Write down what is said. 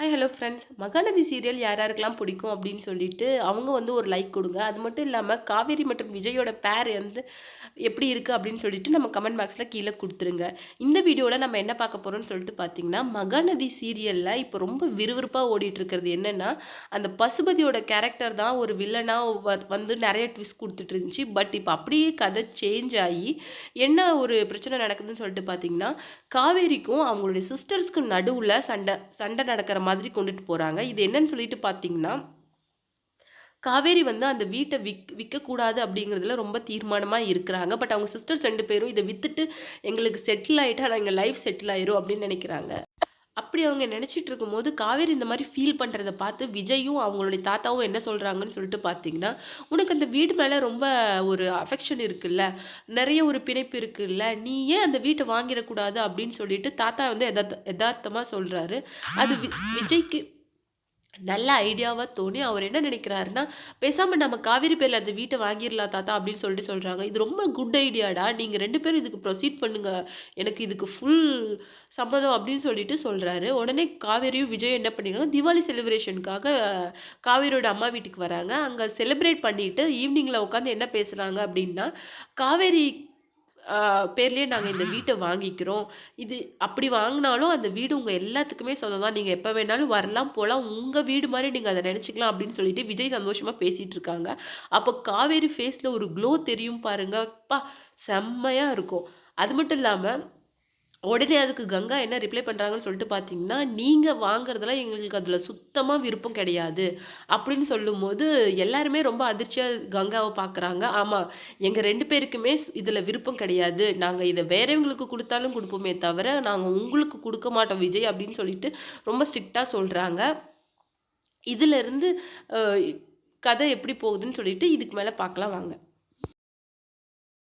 Hi hello friends Mahanadi serial யார் யாருக்கெல்லாம் பிடிக்கும் அப்படின்னு சொல்லிட்டு அவங்க வந்து ஒரு லைக் கொடுங்க. அது மட்டும் இல்லாமல் காவேரி மற்றும் விஜயோட பேர் வந்து எப்படி இருக்குது அப்படின்னு சொல்லிட்டு நம்ம கமெண்ட் பாக்ஸில் கீழே கொடுத்துருங்க. இந்த வீடியோவில் நம்ம என்ன பார்க்க போகிறோம்னு சொல்லிட்டு பார்த்தீங்கன்னா மகாநதி சீரியலில் இப்போ ரொம்ப விறுவிறுப்பாக ஓடிட்டுருக்கிறது என்னென்னா அந்த பசுபதியோட கேரக்டர் தான் ஒரு வில்லனாக வந்து நிறைய ட்விஸ்ட் கொடுத்துட்டு இருந்துச்சு. பட் இப்போ அப்படியே கதை சேஞ்ச் ஆகி என்ன ஒரு பிரச்சனை நடக்குதுன்னு சொல்லிட்டு பார்த்தீங்கன்னா காவேரிக்கும் அவங்களுடைய சிஸ்டர்ஸ்க்கு நடுவில் சண்டை சண்டை நடக்கிற மாதிரி கொண்டுட்டு போகிறாங்க இது என்னன்னு சொல்லிட்டு பார்த்தீங்கன்னா காவேரி வந்து அந்த வீட்டை விக் விற்கக்கூடாது அப்படிங்கிறதுல ரொம்ப தீர்மானமாக இருக்கிறாங்க. பட் அவங்க சிஸ்டர்ஸ் ரெண்டு பேரும் இதை விற்றுட்டு எங்களுக்கு செட்டில் ஆகிட்டா நாங்கள் லைஃப் செட்டில் ஆயிரும் அப்படின்னு நினைக்கிறாங்க. அப்படி அவங்க நினச்சிட்டு இருக்கும்போது காவேரி இந்த மாதிரி ஃபீல் பண்ணுறத பார்த்து விஜயும் அவங்களுடைய தாத்தாவும் என்ன சொல்கிறாங்கன்னு சொல்லிட்டு பார்த்தீங்கன்னா உனக்கு அந்த வீடு மேலே ரொம்ப ஒரு அஃபெக்ஷன் இருக்குல்ல நிறைய ஒரு பிணைப்பு இருக்குல்ல நீ ஏன் அந்த வீட்டை வாங்கிடக்கூடாது அப்படின்னு சொல்லிட்டு தாத்தா வந்து எதார்த்த எதார்த்தமாக சொல்கிறாரு அது விஜய்க்கு நல்ல ஐடியாவாக தோணி அவர் என்ன நினைக்கிறாருன்னா பேசாமல் நம்ம காவேரி பேரில் அந்த வீட்டை வாங்கிடலாம் தாத்தா அப்படின்னு சொல்லிட்டு சொல்கிறாங்க இது ரொம்ப குட் ஐடியாடா. நீங்கள் ரெண்டு பேரும் இதுக்கு ப்ரொசீட் பண்ணுங்கள் எனக்கு இதுக்கு ஃபுல் சம்மதம் அப்படின்னு சொல்லிட்டு சொல்கிறாரு உடனே காவேரியும் விஜயும் என்ன பண்ணிக்கிறாங்க திவாலி செலிப்ரேஷனுக்காக காவேரியோட அம்மா வீட்டுக்கு வராங்க. அங்கே செலிப்ரேட் பண்ணிவிட்டு ஈவினிங்கில் உட்காந்து என்ன பேசுகிறாங்க அப்படின்னா காவேரி பேர்லேயே நாங்கள் இந்த வீட்டை வாங்கிக்கிறோம். இது அப்படி வாங்கினாலும் அந்த வீடு உங்கள் எல்லாத்துக்குமே சொந்தம் தான். நீங்கள் எப்போ வேணாலும் வரலாம் போகலாம் உங்கள் வீடு மாதிரி நீங்கள் அதை நினச்சிக்கலாம் அப்படின்னு சொல்லிட்டு விஜய் சந்தோஷமாக பேசிகிட்டு இருக்காங்க. அப்போ காவேரி ஃபேஸில் ஒரு க்ளோ தெரியும் பாருங்கப்பா செம்மையாக இருக்கும். அது மட்டும் இல்லாமல் உடனே அதுக்கு கங்கா என்ன ரிப்ளை பண்ணுறாங்கன்னு சொல்லிட்டு பார்த்தீங்கன்னா நீங்கள் வாங்குறதுல எங்களுக்கு அதில் சுத்தமாக விருப்பம் கிடையாது. அப்படின்னு சொல்லும்போது எல்லாருமே ரொம்ப அதிர்ச்சியாக கங்காவை பார்க்குறாங்க ஆமாம் எங்கள் ரெண்டு பேருக்குமே இதில் விருப்பம் கிடையாது. நாங்கள் இதை வேறவங்களுக்கு கொடுத்தாலும் கொடுப்போமே தவிர நாங்கள் உங்களுக்கு கொடுக்க மாட்டோம் விஜய் அப்படின்னு சொல்லிட்டு ரொம்ப ஸ்ட்ரிக்டாக சொல்கிறாங்க இதிலிருந்து கதை எப்படி போகுதுன்னு சொல்லிட்டு இதுக்கு மேலே பார்க்கலாம் வாங்க.